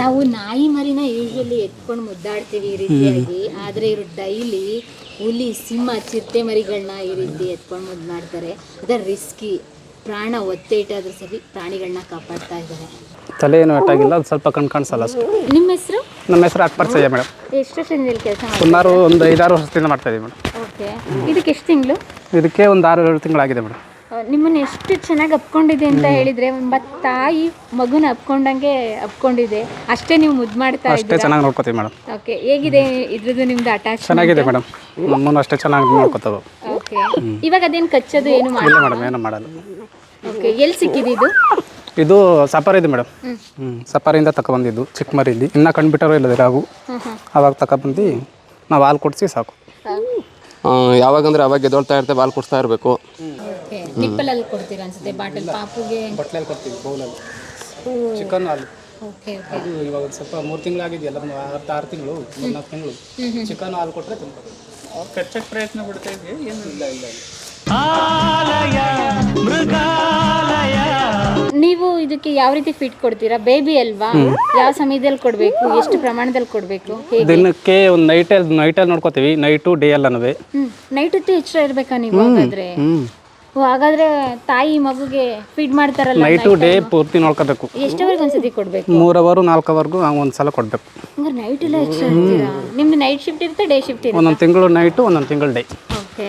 ನಾವು ನಾಯಿ ಮರಿನ ಯೂಶಲಿ ಎತ್ಕೊಂಡು ಮುದ್ದಾಡ್ತೀವಿ ಈ ರೀತಿಯಾಗಿ. ಆದ್ರೆ ಇವರು ಡೈಲಿ ಹುಲಿ ಸಿಂಹ ಚಿರತೆ ಮರಿಗಳನ್ನ ಈ ರೀತಿ ಎತ್ಕೊಂಡು ಮುದ್ದು ಮಾಡ್ತಾರೆ ಅದರ ರಿಸ್ಕಿ ಪ್ರಾಣ ಒತ್ತೆ ಇಟ್ಟಾದ್ರೂ ಸರಿ ಪ್ರಾಣಿಗಳನ್ನ ಕಾಪಾಡ್ತಾ ಇದ್ದಾರೆ. ತಲೆ ಏನು ಒಟ್ಟಾಗಿಲ್ಲ ಅದು ಸ್ವಲ್ಪ ಕಣ್ ಕಾಣಿಸಲ್ಲ ಅಷ್ಟು. ನಿಮ್ಮ ಹೆಸರು? ನಮ್ಮ ಹೆಸರು ಅಕ್ಬರ್ಸಯ್ಯ ಮೇಡಮ್. ಎಷ್ಟು ವರ್ಷದಿಂದ ಕೆಲಸ ಸುಮಾರು ಒಂದು ಐದಾರು ವರ್ಷದಿಂದ ಮಾಡ್ತಾ ಇದ್ದೀವಿ ಮೇಡಮ್. ಓಕೆ. ಇದಕ್ಕೆ ಎಷ್ಟು ತಿಂಗಳು? ಇದಕ್ಕೆ ಒಂದು ಆರು ಏಳು ತಿಂಗಳಾಗಿದೆ ಮೇಡಮ್. ನಿಮ್ಮನ್ನ ಎಷ್ಟು ಚೆನ್ನಾಗಿ ಅಪ್ಕೊಂಡಿದೆ ಅಂತ ಹೇಳಿದ್ರೆ ಮತ್ತು ತಾಯಿ ಮಗುನ ಅಪ್ಕೊಂಡಂಗೆ ಅಪ್ಕೊಂಡಿದೆ ಅಷ್ಟೇ ನೀವು ಮುದ್ದು ಮಾಡ್ತಾ ಅಷ್ಟೇ ಇದ್ದೀರಾ? ಚೆನ್ನಾಗಿ ನೋಡ್ಕೋತೀವಿ ಮೇಡಮ್. ಓಕೆ ಹೇಗಿದೆ ಇದ್ರದ್ದು ನಿಮ್ದು ಅಟ್ಯಾಚ್ ಚೆನ್ನಾಗಿದೆ ಮೇಡಮ್. ನಮ್ಮನ್ನು ಅಷ್ಟೇ ಚೆನ್ನಾಗಿ ನೋಡ್ಕೋತಾವೆ ಓಕೆ ಇವಾಗ ಅದೇನು ಕಚ್ಚೋದು ಏನು ಮಾಡಿಲ್ಲ? ಮೇಡಮ್ ಏನೂ ಮಾಡಲ್ಲ. ಓಕೆ ಎಲ್ಲಿ ಸಿಕ್ಕಿದೆ ಇದು? ಇದು ಸಫಾರಿ ಇದೆ ಮೇಡಮ್. ಹ್ಞೂ ಸಫಾರಿಯಿಂದ ತಗೊಬಂದಿದ್ದು ಚಿಕ್ಕ ಮರಿಲಿ ಇನ್ನೂ ಕಂಡುಬಿಟ್ಟಾರೋ ಇಲ್ಲದ ರಾಗು ಅವಾಗ ತಗೊಬಂದು ನಾವು ಹಾಲು ಕೊಡಿಸಿ ಸಾಕು. ಯಾವಾಗಂದ್ರೆ ಅವಾಗ ಎದೊಳ್ತಾ ಇರ್ತೇವೆ ಹಾಲು ಕೊಡ್ತಾ ಇರಬೇಕು. ಓಕೆ ನಿಪ್ಪಲಲ್ಲಿ ಕೊಡ್ತೀರಾ ಅನ್ಸುತ್ತೆ ಬಾಟಲ್ ಪಾಪುಗೆ? ಬಟ್ಲಲ್ಲಿ ಕೊಡ್ತೀವಿ ಬೌಲಲ್ಲಿ. ಚಿಕನ್ ಓಕೆ ಅದು ಇವಾಗ ಸ್ವಲ್ಪ ಮೂರು ತಿಂಗಳಾಗಿದೆಯಲ್ಲ ಒಂದು ಆರು ಆರು ತಿಂಗಳು ಮೂರ್ನಾಲ್ಕು ತಿಂಗಳು. ಚಿಕನ್ ಹಾಲು ಕೊಟ್ಟರೆ ಕಚ್ಚಕ್ಕೆ ಪ್ರಯತ್ನ ಪಡ್ತಾ ಇದ್ವಿ ಏನೂ ಇಲ್ಲ ಇಲ್ಲ ಇಲ್ಲ. ನೀವು ಇದಕ್ಕೆ ಯಾವ ರೀತಿ ಫಿಟ್ ಕೊಡ್ತೀರಾ? ಬೇಬಿ ಅಲ್ವಾ? ಯಾವ ಸಮಯದಲ್ಲಿ ಕೊಡಬೇಕು? ಎಷ್ಟು ಪ್ರಮಾಣದಲ್ಲಿ ಕೊಡಬೇಕು? ದಿನಕ್ಕೆ ಒಂದು ನೈಟಲ್ಲಿ ನೈಟಲ್ಲಿ ನೋಡ್ಕೋತೀವಿ. ನೈಟು ಡೇ ಎಲ್ಲ ನೈಟ್ ಹೊತ್ತು ಎಚ್ಚರ ಇರ್ಬೇಕಾ ನೀವು ಹಾಗಾದ್ರೆ? ಓ, ಹಾಗಾದ್ರೆ ತಾಯಿ ಮಗುಗೆ ಫೀಡ್ ಮಾಡ್ತಾರಲ್ಲ ನೈಟು ಡೇ ಪೂರ್ತಿ ನೋಡ್ಕೋಬೇಕು. ಎಷ್ಟವರೆಗೆ ಒಂದ್ಸತಿ ಕೊಡ್ಬೇಕು? ಮೂರು ಅವರು ನಾಲ್ಕು ಅವರ್ಗೂ ಒಂದು ಸಲ ಕೊಡಬೇಕು. ಹಂಗಾರೆ ನೈಟ್ ಎಲ್ಲ ಎಕ್ಸ್ಟ್ರಾ ನಿಮ್ದು ನೈಟ್ ಶಿಫ್ಟ್ ಇರುತ್ತೆ ಡೇ ಶಿಫ್ಟ್ ಇರುತ್ತೆ? ಒಂದೊಂದು ತಿಂಗಳು ನೈಟು ಒಂದೊಂದು ತಿಂಗಳು ಡೇ ಓಕೆ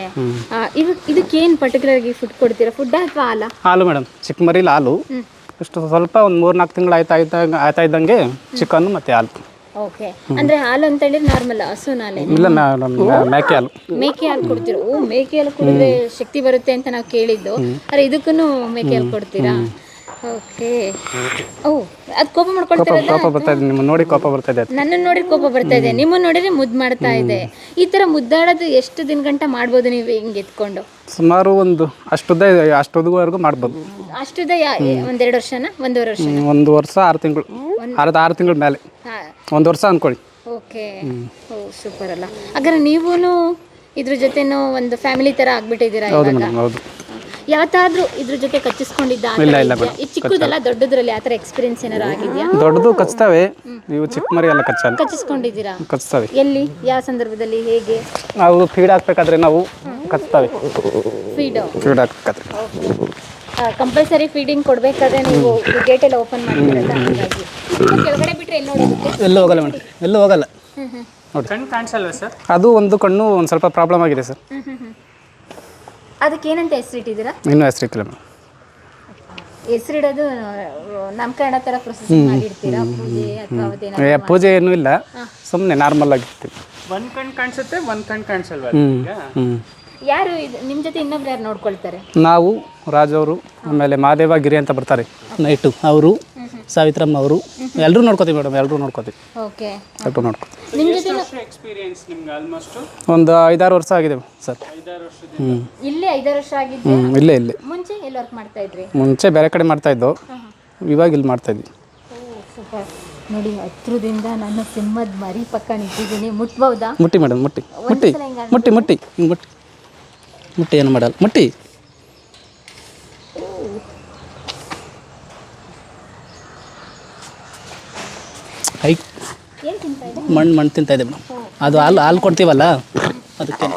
ಇವಾಗ ಇದಕ್ಕೇನು ಪರ್ಟಿಕ್ಯುಲರ್ ಆಗಿ ಫುಡ್ ಕೊಡ್ತೀರಾ? ಫುಡ್ ಅಥವಾ ಹಾಲ? ಹಾಲು ಮೇಡಮ್ ಚಿಕ್ಕ ಮರಿಲಿ ಹಾಲು ಇಷ್ಟು ಸ್ವಲ್ಪ ಒಂದು ಮೂರು ನಾಲ್ಕು ತಿಂಗಳು ಆಯ್ತಾ ಆಯ್ತಾ ಆಯ್ತಾ ಇದ್ದಂಗೆ ಚಿಕನ್ ಮತ್ತು ಹಾಲು. ಓಕೆ ಅಂದ್ರೆ ಹಾಲು ಅಂತ ಹೇಳಿದ್ರೆ ನಾರ್ಮಲ್ ಹಸು ನಾಲೆ ಇಲ್ಲ ಮೇಕೆ ಹಾಲು. ಮೇಕೆ ಹಾಲು ಕೊಡ್ತೀರಾ? ಓ ಮೇಕೆ ಹಾಲು ಕುಡಿದ್ರೆ ಶಕ್ತಿ ಬರುತ್ತೆ ಅಂತ ನಾವು ಕೇಳಿದ್ದು. ಅರೆ ಇದಕ್ಕೂ ಮೇಕೆ ಹಾಲು ಕೊಡ್ತೀರಾ? ಓಕೆ ಓ ಅದು ಕೋಪ ಮಾಡ್ಕೊಳ್ತಿರೋದ ಕೋಪ ಬರ್ತಾ ಇದೆ ನಿಮ್ಮ ನೋಡಿ ಕೋಪ ಬರ್ತಾ ಇದೆ ನನ್ನನ್ನು ನೋಡಿ ಕೋಪ ಬರ್ತಾ ಇದೆ. ನಿಮ್ಮನ್ನ ನೋಡಿದ್ರೆ ಮುದ್ದು ಮಾಡ್ತಾ ಇದೆ. ಈ ತರ ಮುದ್ದಾಡೋದು ಎಷ್ಟು ದಿನ ಗಂಟ ಮಾಡ್ಬೋದು ನೀವು ಹಿಂಗೆ ಎತ್ಕೊಂಡು? ಸುಮಾರು ಒಂದು ಅಷ್ಟುದ್ದ ಅಷ್ಟುದ್ವರೆಗೂ ಮಾಡ್ಬೋದು. ಅಷ್ಟುದ ಒಂದೆರಡು ವರ್ಷನ? ಒಂದೂವರೆ ವರ್ಷ ಹ್ಮ್, ಒಂದು ವರ್ಷ ಆರು ತಿಂಗಳು. ಆರು ಆರು ತಿಂಗಳ ಮೇಲೆ. ಹಾ. ಒಂದು ವರ್ಷ ಅಂದ್ಕೊಳ್ಳಿ ಓಕೆ. ಓ ಸೂಪರ್ ಅಲ್ಲ. ಹಾಗಾದ್ರೆ ನೀವೂ ಇದ್ರ ಜೊತೆನೂ ಒಂದು ಫ್ಯಾಮಿಲಿ ತರ ಆಗ್ಬಿಟ್ಟಿದ್ದೀರಾ ಹೌದು ಇವಾಗ? ಮೇಡಮ್ ಹೌದು. ಯಾವತ್ತಾದ್ರೂ ಇದ್ರ ಜೊತೆ ಕಚ್ಚಿಸ್ಕೊಂಡಿದ್ದ ಆ ಥರ ಇಲ್ಲ, ಇಲ್ಲ ಇದ್ಯಾ? ಈ ಚಿಕ್ಕದಲ್ಲ ದೊಡ್ಡದ್ರಲ್ಲಿ ಆ ಥರ ಎಕ್ಸ್ಪೀರಿಯನ್ಸ್ ಏನಾರು ಆಗಿದ್ಯಾ? ದೊಡ್ಡದು ಕಚ್ಚತಾವೆ ನೀವು ಚಿಕ್ಕ ಮರಿ ಎಲ್ಲ ಕಚ್ಚಲ್ಲ. ಕಚ್ಚಿಸ್ಕೊಂಡಿದ್ದೀರಾ? ಕಚ್ತವೆ. ಎಲ್ಲಿ? ಯಾವ ಸಂದರ್ಭದಲ್ಲಿ? ಹೇಗೆ? ನಾವು ಫೀಡ್ ಹಾಕ್ಬೇಕಾದ್ರೆ ನಾವು ಕಚ್ಚತಾವೆ ಫೀಡ್ ಫೀಡ್ ಹಾಕ್ಬೇಕಾದ್ರೆ. ಕಂಪಲ್ಸರಿ ಫೀಡಿಂಗ್ ಕೊಡ್ಬೇಕಾದ್ರೆ ನೀವು ಗೇಟ್ ಎಲ್ಲ ಓಪನ್ ಮಾಡ್ತೀರಲ್ಲ ಹಾಗಾಗಿ. ಕೆಳಗಡೆ ಬಿಟ್ರೆ ಎಲ್ಲಿ ನೋಡೋದಕ್ಕೆ ಎಲ್ಲೂ ಹೋಗಲ್ಲ ಮೇಡಮ್. ಎಲ್ಲೂ ಹೋಗಲ್ಲ. ನೋಡಿ. ಕಣ್ಣು ಕಾಣಿಸಲ್ವ ಸರ್? ಅದು ಒಂದು ಕಣ್ಣು ಒಂದು ಸ್ವಲ್ಪ ಪ್ರಾಬ್ಲಮ್ ಆಗಿದೆ ಸರ್. ಅದಕ್ಕೆ ಏನಂತ ಹೆಸರಿಟ್ಟಿದ್ದೀರಾ ಇನ್ನೂ ಹೆಸರಿಟ್ಟಿಲ್ಲ ಮೇಡಮ್. ಹೆಸರಿಡೋದು ನಾಮಕರಣ ಥರ ಪ್ರೊಸೆಸ್ ಮಾಡಿರ್ತೀರಾ? ಪೂಜೆ ಅಥವಾ ಅದೇನಾದ್ರು ಏ, ಪೂಜೆ ಏನೂ ಇಲ್ಲ. ಸುಮ್ಮನೆ ನಾರ್ಮಲ್ ಆಗಿರ್ತೀವಿ. ಒಂದ್ ಕಣ್ಣು ಕಾಣಿಸುತ್ತೆ ಒಂದ್ ಕಣ್ಣು ಕಾಣಿಸಲ್ವಾ ಈಗ ಹ್ಞೂ ಯಾರು ಇದು ನಿಮ್ಮ ಜೊತೆ ಇನ್ನೊಬ್ರು ಯಾರು ನೋಡ್ಕೊಳ್ತಾರೆ? ನಾವು ರಾಜ್ ಅವರು ಆಮೇಲೆ ಮಹಾದೇವ ಗಿರಿ ಅಂತ ಬರ್ತಾರೆ. ನೈಟು ಅವರು. ಸಾವಿತ್ರಮ್ಮ ಅವರು ಎಲ್ಲರೂ ನೋಡ್ಕೋತೀವಿ ಮೇಡಮ್ ಎಲ್ಲರೂ ನೋಡ್ಕೋತೀವಿ. ಓಕೆ. ಎಲ್ಲರೂ ನೋಡ್ಕೋತೀವಿ. ನಿಮ್ಮ ಜೊತೆ ಎಷ್ಟು ಎಕ್ಸ್ಪೀರಿಯನ್ಸ್ ನಿಮ್ಗೆ ಆಲ್ಮೋಸ್ಟ್ ಒಂದು ಐದಾರು ವರ್ಷ ಆಗಿದೆ ಸರ್. ಐದಾರು ವರ್ಷ ಹ್ಞೂ ಇಲ್ಲೇ ಐದಾರು ವರ್ಷ ಆಗಿದ್ದು ಹ್ಞೂ ಇಲ್ಲೇ ಇಲ್ಲೇ. ಮುಂಚೆ ಎಲ್ಲಿ ವರ್ಕ್ ಮಾಡ್ತಾ ಇದ್ರಿ? ಮುಂಚೆ ಬೇರೆ ಕಡೆ ಮಾಡ್ತಾ ಇದ್ದೋ. ಇವಾಗ ಇಲ್ಲಿ ಮಾಡ್ತಾ ಇದ್ವಿ. ಸೂಪರ್. ನೋಡಿ ಹತ್ರದಿಂದ ನನ್ನ ಸಿಂಹದ ಮರಿ ಪಕ್ಕ ನಿಂತಿದ್ದೀನಿ. ಮುಟ್ಬಹುದಾ? ಮುಟ್ಟಿ ಮೇಡಮ್ ಮುಟ್ಟಿ. ಮುಟ್ಟಿ. ಮುಟ್ಟಿ ಮುಟ್ಟಿ. ಹಿಂಗೆ ಮುಟ್ಟಿ. ಮುಟ್ಟಿ ಏನು ಮಾಡಲ್ಲ. ಮುಟ್ಟಿ. ಐ ಏನು ತಿಂತಾ ಇದೆ ಮಣ್ಣು ಮಣ್ಣು ತಿಂತಾ ಇದೆ ಮೇಡಮ್. ಅದು ಹಾಲು ಹಾಲು ಕೊಡ್ತೀವಲ್ಲ? ಅದಕ್ಕೆ.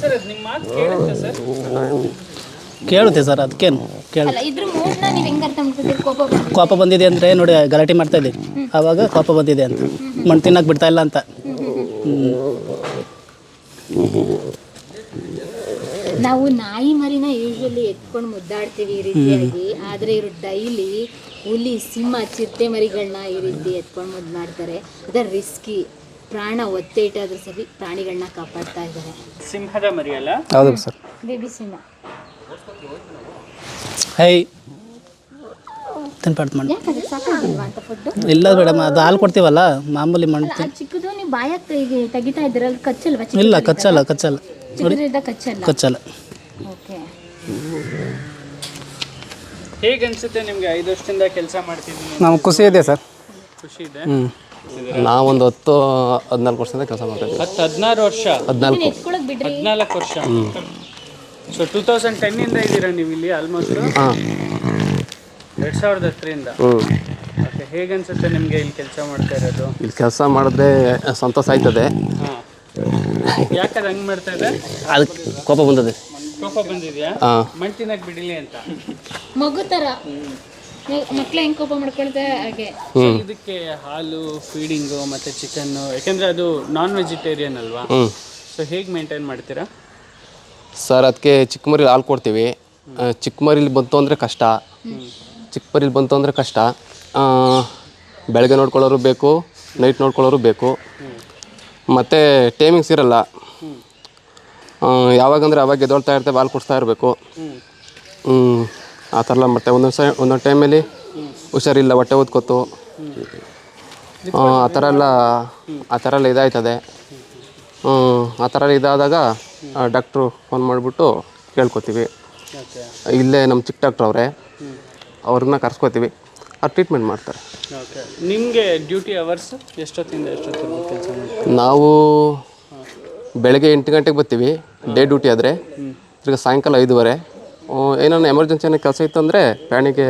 ಸರ್ ಅದು ನಿಮ್ಮ ಮಾತು ಕೇಳುತ್ತೆ ಸರ್? ಕೇಳುತ್ತೆ ಸರ್ ಅದಕ್ಕೇನು? ಕೇಳು ಅಲ್ಲ ಇದ್ರ ಮೂಡ್ನ ನೀವು ಹೆಂಗ್ ಅರ್ಥ ಮಾಡ್ಕೊತೀರಿ? ಕೋಪ ಬಂದು ಬಂದಿದೆ ಅಂದರೆ ನೋಡಿ ಗಲಾಟೆ ಮಾಡ್ತಾ ಇದ್ದೀವಿ. ಆವಾಗ ಕೋಪ ಬಂದಿದೆ ಅಂತ. ಮಣ್ಣು ತಿನ್ನಕ್ಕೆ ಬಿಡ್ತಾ ಇಲ್ಲ ಅಂತ. ನಾವು ನಾಯಿ ಮರಿನ ಯೂಶಲಿ ಎತ್ಕೊಂಡು ಮುದ್ದಾಡ್ತೀವಿ ಈ ರೀತಿಯಾಗಿ. ಆದ್ರೆ ಇವರು ಡೈಲಿ ಹುಲಿ ಸಿಂಹ ಚಿರತೆ ಮರಿಗಳನ್ನ ಈ ರೀತಿ ಎತ್ಕೊಂಡು ಮುದ್ದು ಮಾಡ್ತಾರೆ ಅದರ ರಿಸ್ಕಿ ಪ್ರಾಣ ಒತ್ತೆ ಇಟ್ಟಾದ್ರೂ ಸರಿ ಪ್ರಾಣಿಗಳನ್ನ ಕಾಪಾಡ್ತಾ ಇದ್ದಾರೆ. ಸಿಂಹದ ಮರಿ ಅಲ್ಲ? ಹೌದು ಸರ್. ಬೇಬಿ ಸಿಂಹ. ಹೈ ಯಾಕಂದ್ರೆ ಸಾಕಾಗಿಲ್ವಾ ಅಂತ ಫುಡ್ ಇಲ್ಲ ಮೇಡಮ್ ಅದು ಹಾಲು ಕೊಡ್ತೀವಲ್ಲ ಮಾಮೂಲಿ ಮಣ್ಣು ಚಿಕ್ಕದು ನೀವು ಬಾಯಾಗ ತೆಗಿತಾ ಇದ್ದೀರಲ್ಲ ಕಚ್ಚಲ್ವಾ? ಇಲ್ಲ ಕಚ್ಚಲ್ಲ ಕಚ್ಚಲ್ಲ. ಕಚ್ಚಲ್ಲ. ಕಚ್ಚಲ್ಲ. ಓಕೆ. ಹೇಗೆ ಅನ್ಸುತ್ತೆ ನಿಮಗೆ ಐದು ವರ್ಷದಿಂದ ಕೆಲಸ ಮಾಡ್ತಿದ್ದೀನಿ ನಮ್ಗೆ ಖುಷಿ ಇದೆ ಸರ್. ಖುಷಿ ಇದೆ? ನಾವೊಂದು ಹತ್ತು ಹದಿನಾಲ್ಕು ವರ್ಷದಿಂದ ಕೆಲಸ ಮಾಡ್ತಾ ಇದ್ದೀವಿ. ಹತ್ತು ಹದಿನಾರು ವರ್ಷ? ಹದಿನಾಲ್ಕು. ಎತ್ಕೊಳಕ್ ಬಿಡ್ರಿ. ಹದಿನಾಲ್ಕು ವರ್ಷ? ಸೊ ಟೂ ತೌಸಂಡ್ ಟೆನ್ನಿಂದ ಇದ್ದೀರಾ ನೀವು ಇಲ್ಲಿ ಆಲ್ಮೋಸ್ಟ್ ಹಾಂ. ಎರಡು ಸಾವಿರದ ಹತ್ತರಿಂದ? ಹ್ಞೂ ಓಕೆ ಹೇಗನ್ಸುತ್ತೆ ನಿಮಗೆ ಇಲ್ಲಿ ಕೆಲಸ ಮಾಡ್ತಾ ಇರೋದು? ಇಲ್ಲಿ ಕೆಲಸ ಮಾಡಿದ್ರೆ ಸಂತೋಷ ಆಯ್ತದೆ. ಹಾಂ. ಯಾಕಂದ್ರೆ ಹಂಗ್ ಮಾಡ್ತಾ ಇದೆ ಅದಕ್ಕೆ ಕೋಪ ಬಂದದೆ. ಕೋಪ ಬಂದಿದ್ಯಾ? ಹಾಂ ಬಿಡಿಲಿ ಅಂತ. ಮಗು ತರ. ಮಕ್ಳು ಹೆಂಗ್ ಕೋಪ ಮಾಡ್ಕೊಳ್ತಾರೆ ಹಾಗೆ. ಇದಕ್ಕೆ ಹಾಲು ಫೀಡಿಂಗು ಮತ್ತೆ ಚಿಕನ್ನು ಯಾಕಂದ್ರೆ ಅದು ನಾನ್ ವೆಜಿಟೇರಿಯನ್ ಅಲ್ವಾ? ಹ್ಞೂ ಸೊ ಹೇಗೆ ಮೇಂಟೈನ್ ಮಾಡ್ತೀರಾ? ಸರ್ ಅದಕ್ಕೆ ಚಿಕ್ಕ ಮರಿ ಹಾಲು ಕೊಡ್ತೀವಿ. ಆ, ಚಿಕ್ಕ ಮರಿಲಿ ಬಂತು ಅಂದರೆ ಕಷ್ಟ. ಚಿಕ್ಕ ಮರಿಲಿ ಬಂತು ಅಂದರೆ ಕಷ್ಟ. ಆ, ಬೆಳಗ್ಗೆ ನೋಡ್ಕೊಳ್ಳೋರು ಬೇಕು ನೈಟ್ ನೋಡ್ಕೊಳ್ಳೋರು ಬೇಕು. ಮತ್ತು ಟೈಮಿಂಗ್ಸ್ ಇರಲ್ಲ. ಯಾವಾಗಂದ್ರೆ ಅವಾಗ ಎದ್ದೊಳ್ತಾ ಇರ್ತೇವೆ ಹಾಲು ಕುಡಿಸ್ತಾ ಇರಬೇಕು. ಹ್ಞೂ ಆ ಥರ ಎಲ್ಲ ಮತ್ತೆ ಒಂದೊಂದು ಸ ಒಂದೊಂದು ಟೈಮಲ್ಲಿ ಹುಷಾರಿಲ್ಲ ಹೊಟ್ಟೆ ಓದ್ಕೊತು ಆ ಥರ ಎಲ್ಲ ಆ ಥರ ಎಲ್ಲ ಇದಾಯ್ತದೆ. ಆ ಥರ ಇದಾದಾಗ ಡಾಕ್ಟ್ರು ಫೋನ್ ಮಾಡಿಬಿಟ್ಟು ಕೇಳ್ಕೊತೀವಿ. ಇಲ್ಲೇ ನಮ್ಮ ಚಿಕ್ಕ ಡಾಕ್ಟ್ರ್ ಅವರೇ ಅವ್ರನ್ನ ಕರ್ಸ್ಕೊತೀವಿ. ಅವ್ರು ಟ್ರೀಟ್ಮೆಂಟ್ ಮಾಡ್ತಾರೆ. ಓಕೆ. ನಿಮಗೆ ಡ್ಯೂಟಿ ಅವರ್ಸ್ ಎಷ್ಟೊತ್ತಿಂದ ಕೆಲಸ ಮಾಡ್ತೀರಾ? ನಾವು ಬೆಳಗ್ಗೆ ಎಂಟು ಗಂಟೆಗೆ ಬರ್ತೀವಿ ಡೇ ಡ್ಯೂಟಿ ಆದರೆ. ತಿರ್ಗಿ ಸಾಯಂಕಾಲ ಐದುವರೆ. ಏನಾನ ಎಮರ್ಜೆನ್ಸಿ ಏನೋ ಕೆಲಸ ಇತ್ತಂದರೆ ಪ್ರಾಣಿಗೆ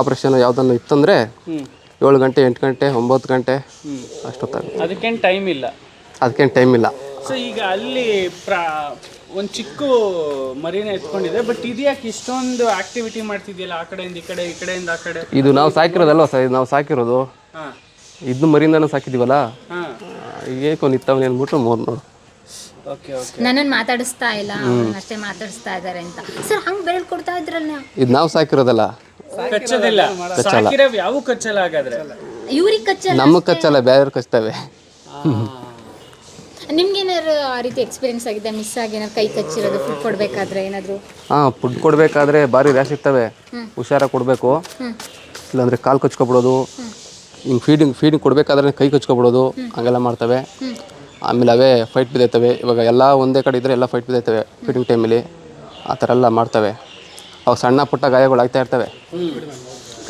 ಆಪ್ರೇಷನ್ ಯಾವುದನ್ನು ಇತ್ತಂದರೆ ಏಳು ಗಂಟೆ ಎಂಟು ಗಂಟೆ ಒಂಬತ್ತು ಗಂಟೆ ಅಷ್ಟೊತ್ತಾಗುತ್ತೆ. ಅದಕ್ಕೇನು ಟೈಮ್ ಇಲ್ಲ? ಅದಕ್ಕೇನು ಟೈಮ್ ಇಲ್ಲ. ಸೊ ಈಗ ಅಲ್ಲಿ ಪ್ರಾ ಒಂದು ಚಿಕ್ಕ ಮರಿನ ಎತ್ಕೊಂಡಿದೆ ಬಟ್ ಇದ್ಯಾಕೆ ಇಷ್ಟೊಂದು ಆಕ್ಟಿವಿಟಿ ಮಾಡ್ತಿದ್ಯಲ್ಲ ಆ ಕಡೆಯಿಂದ ಈ ಕಡೆ ಈ ಕಡೆಯಿಂದ ಆ ಕಡೆ? ಇದು ನಾವು ಸಾಕಿರೋದಲ್ವ ಸರ್? ಇದು ನಾವು ಸಾಕಿರೋದು? ಹಾಂ. ಇದನ್ನು ಮರಿಯಿಂದನೂ ಸಾಕಿದ್ದೀವಲ್ಲ? ಹಾಂ. ಏಕೋ ನಿತ್ತವನಿ ಅಂದ್ಬಿಟ್ಟು ಮೂರು ನೋಡು ಓಕೆ ಓಕೆ ನನ್ನನ್ನು ಮಾತಾಡಿಸ್ತಾ ಇಲ್ಲ ಅಷ್ಟೇ ಮಾತಾಡಿಸ್ತಾ ಇದ್ದಾರೆ ಅಂತ. ಸರ್ ಹಂಗೆ ಕೊಡ್ತಾ ಇದ್ರಲ್ಲ ಇದು ನಾವು ಸಾಕಿರೋದಲ್ಲ? ಕಚ್ಚೋದಿಲ್ಲ. ಸಾಕಿರೋ ಯಾವ ಕಚ್ಚಲ್ಲ ಹಾಗಾದ್ರೆ? ಇವ್ರಿಗೆ ಕಚ್ಚಲ್ಲ ನಮಗೆ ಕಚ್ಚಲ್ಲ ಬೇರೆಯವ್ರು ಕಚ್ತವೆ. ನಿಮ್ಗೆ ಏನಾದ್ರು ಆ ರೀತಿ ಎಕ್ಸ್ಪೀರಿಯನ್ಸ್ ಆಗಿದೆ ಮಿಸ್ ಆಗಿ ಏನಾದ್ರು ಕೈ ಕಚ್ಚಿರೋದು ಫುಡ್ ಕೊಡಬೇಕಾದ್ರೆ ಏನಾದರೂ? ಹಾಂ ಫುಡ್ ಕೊಡಬೇಕಾದ್ರೆ ಭಾರಿ ರ್ಯಾಶ್ ಇರ್ತವೆ. ಹುಷಾರಾಗಿ ಕೊಡಬೇಕು. ಇಲ್ಲಾಂದರೆ ಕಾಲು ಕಚ್ಕೊಬಿಡೋದು. ಹಿಂಗೆ ಫೀಡಿಂಗ್ ಫೀಡಿಂಗ್ ಕೊಡಬೇಕಾದ್ರೆ ಕೈ ಕಚ್ಕೊಬಿಡೋದು. ಹಂಗೆಲ್ಲ ಮಾಡ್ತವೆ. ಆಮೇಲೆ ಅವೇ ಫೈಟ್ ಬಿದ್ದೈತವೆ. ಇವಾಗ ಎಲ್ಲ ಒಂದೇ ಕಡೆ ಇದ್ದರೆ ಎಲ್ಲ ಫೈಟ್ ಬಿದ್ದೈತವೆ ಫೀಡಿಂಗ್ ಟೈಮಲ್ಲಿ ಆ ಥರ ಎಲ್ಲ ಮಾಡ್ತವೆ. ಅವಾಗ ಸಣ್ಣ ಪುಟ್ಟ ಗಾಯಗಳು ಆಗ್ತಾ ಇರ್ತವೆ.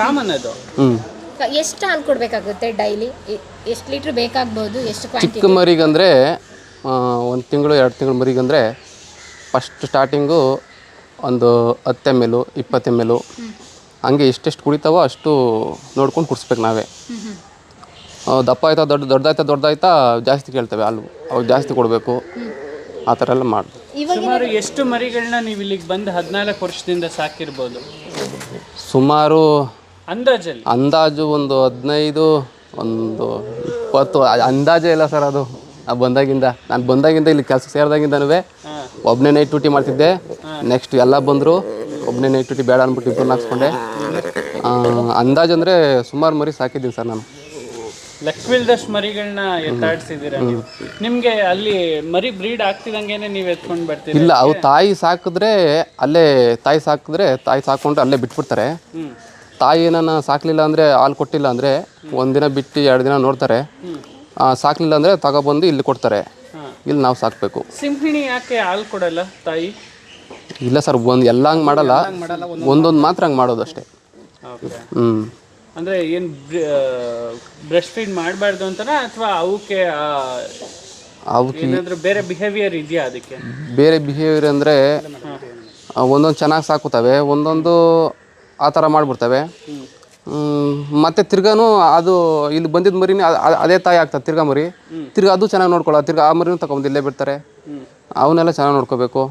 ಕಾಮನ್ ಅದು. ಹ್ಞೂ ಎಷ್ಟು ಹಾಲು ಕೊಡಬೇಕಾಗುತ್ತೆ ಡೈಲಿ? ಎಷ್ಟು ಲೀಟ್ರ್ ಬೇಕಾಗ್ಬೋದು? ಎಷ್ಟು ಕ್ವಾಂಟಿಟಿ ಚಿಕ್ಕ ಮರಿಗಂದರೆ ಒಂದು ತಿಂಗಳು ಎರಡು ತಿಂಗಳು ಮರಿಗಂದರೆ ಫಸ್ಟ್ ಸ್ಟಾರ್ಟಿಂಗು ಒಂದು ಹತ್ತು ಎಂ ಎಲು ಇಪ್ಪತ್ತು ಎಂ ಎಲು ಹಂಗೆ ಎಷ್ಟೆಷ್ಟು ಕುಡಿತಾವೋ ಅಷ್ಟು ನೋಡ್ಕೊಂಡು ಕುಡಿಸ್ಬೇಕು ನಾವೇ. ದಪ್ಪ ಆಯ್ತಾ ದೊಡ್ಡ ದೊಡ್ಡದಾಯ್ತಾ ದೊಡ್ಡದಾಯ್ತಾ ಜಾಸ್ತಿ ಕೇಳ್ತೇವೆ ಹಾಲು. ಅವು ಜಾಸ್ತಿ ಕೊಡಬೇಕು. ಆ ಥರ ಎಲ್ಲ ಮಾಡಿ ಸುಮಾರು ಎಷ್ಟು ಮರಿಗಳನ್ನ ನೀವು ಇಲ್ಲಿಗೆ ಬಂದು ಹದಿನಾಲ್ಕು ವರ್ಷದಿಂದ ಸಾಕಿರ್ಬೋದು? ಸುಮಾರು ಅಂದಾಜಲ್ಲಿ? ಅಂದಾಜು ಒಂದು ಹದಿನೈದು ಒಂದು ಇಪ್ಪತ್ತು ಅಂದಾಜೇ ಇಲ್ಲ ಸರ್ ಅದು. ನಾನು ಬಂದಾಗಿಂದ ನಾನು ಬಂದಾಗಿಂದ ಇಲ್ಲಿ ಕೆಲಸ ಸೇರಿದಾಗಿಂದನೂ ಒಬ್ಬನೇ ನೈಟ್ ಡ್ಯೂಟಿ ಮಾಡ್ತಿದ್ದೆ. ನೆಕ್ಸ್ಟ್ ಎಲ್ಲ ಬಂದರು. ಒಬ್ಬನೇ ನೈಟ್ ಡ್ಯೂಟಿ ಬೇಡ ಅಂದ್ಬಿಟ್ಟು ಇಬ್ಬರನ್ನ ಹಾಕ್ಸ್ಕೊಂಡೆ. ಅಂದಾಜು ಅಂದರೆ ಸುಮಾರು ಮರಿ ಸಾಕಿದ್ದೀನಿ ಸರ್ ನಾನು. ಲಕ್ಷ್ಮಿಲ್ದಷ್ಟು ಮರಿಗಳನ್ನ ಎತ್ತಾಡ್ಸಿದ್ದೀರಾ ನೀವು? ನಿಮ್ಗೆ ಅಲ್ಲಿ ಮರಿ ಬ್ರೀಡ್ ಆಗ್ತಿದಂಗೆನೆ ನೀವು ಎತ್ಕೊಂಡು ಬರ್ತೀರಿ? ಇಲ್ಲ ಅವು ತಾಯಿ ಸಾಕಿದ್ರೆ ಅಲ್ಲೇ ತಾಯಿ ಸಾಕಿದ್ರೆ ತಾಯಿ ಸಾಕೊಂಡು ಅಲ್ಲೇ ಬಿಟ್ಬಿಡ್ತಾರೆ. ತಾಯಿ ಏನಾನ ಸಾಕಲಿಲ್ಲ ಅಂದರೆ ಹಾಲು ಕೊಟ್ಟಿಲ್ಲ ಅಂದರೆ ಒಂದಿನ ಬಿಟ್ಟು ಎರಡು ದಿನ ನೋಡ್ತಾರೆ. ಆ, ಸಾಕ್ಲಿಲ್ಲ ಅಂದರೆ ತಗೊಬಂದು ಇಲ್ಲಿ ಕೊಡ್ತಾರೆ. ಇಲ್ಲಿ ನಾವು ಸಾಕಬೇಕು. ಸಿಂಹಿಣಿ ಯಾಕೆ ಹಾಲು ಕೊಡಲ್ಲ ತಾಯಿ? ಇಲ್ಲ ಸರ್ ಒಂದು ಎಲ್ಲ ಹಂಗೆ ಮಾಡಲ್ಲ. ಒಂದೊಂದು ಮಾತ್ರ ಹಂಗೆ ಮಾಡೋದು ಅಷ್ಟೇ ಹ್ಞೂ ಅಂದರೆ ಏನು ಬ್ರೆಸ್ಟ್ ಫೀಡ್ ಮಾಡಬಾರ್ದು ಅಂತನಾ ಅಥವಾ ಅವಕ್ಕೆ ಅವಕ್ಕೆ ಏನಾದರೂ ಬೇರೆ ಬಿಹೇವಿಯರ್ ಇದೆಯಾ ಅದಕ್ಕೆ? ಬೇರೆ ಬಿಹೇವಿಯರ್ ಅಂದರೆ ಒಂದೊಂದು ಚೆನ್ನಾಗಿ ಸಾಕುತ್ತವೆ ಒಂದೊಂದು ಆ ಥರ ಮಾಡಿಬಿಡ್ತವೆ. ಮತ್ತು ತಿರ್ಗಾನು ಅದು ಇಲ್ಲಿ ಬಂದಿದ್ದ ಮರಿನೇ ಅ- ಅದೇ ತಾಯಿ ಆಗ್ತದೆ ತಿರ್ಗಾ ಮರಿ. ತಿರ್ಗಾ ಅದು ಚೆನ್ನಾಗಿ ನೋಡ್ಕೊಳ್ಳೋ ತಿರ್ಗಾ ಆ ಮರಿನೂ ತಗೊಂಬಂದು ಇಲ್ಲೇ ಬಿಡ್ತಾರೆ. ಅವನ್ನೆಲ್ಲ ಚೆನ್ನಾಗಿ ನೋಡ್ಕೋಬೇಕು.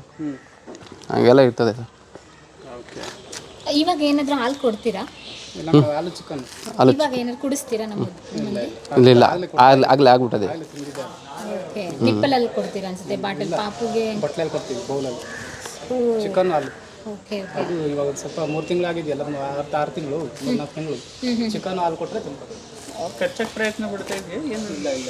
ಹಂಗೆಲ್ಲ ಇರ್ತದೆ. ಸರ್ ಇವಾಗ ಏನಾದರೂ ಹಾಲು ಕೊಡ್ತೀರಾ? ಹಾಲು ಇವಾಗ ಏನಾದ್ರು ಕುಡಿಸ್ತೀರಾ ನಮ್ಮ ಇಲ್ಲ ಇಲ್ಲ. ಆಗ್ಲೇ ಆಗಲೇ ಆಗ್ಬಿಟ್ಟದೆ. ಓಕೆ. ನಿಪ್ಪಲಲ್ಲಿ ಕೊಡ್ತೀರಾ ಅನ್ಸುತ್ತೆ? ಬಾಟಲ್ ಪಾಪುಗೆ? ಬಟ್ಲಲ್ಲಿ ಕೊಡ್ತೀವಿ ಬೌಲಲ್ಲಿ. ಓ, ಚಿಕನ್ ಹಾಲು. ಓಕೆ ಓಕೆ ಅದು ಇವಾಗ ಒಂದ್ ಸ್ವಲ್ಪ ಮೂರು ತಿಂಗಳಾಗಿದೆಯಲ್ಲ ಒಂದು ಆರು ಆರು ತಿಂಗಳು ಮೂರ್ನಾಲ್ಕು ತಿಂಗಳು. ಚಿಕನ್ ಹಾಲು ಕೊಟ್ಟರೆ ತಿನ್ಬೋದು. ಕಚ್ಚಕ್ಕೆ ಪ್ರಯತ್ನ ಪಡ್ತಾ ಇದೆಯಾ ಏನು ಇಲ್ಲ ಇಲ್ಲ.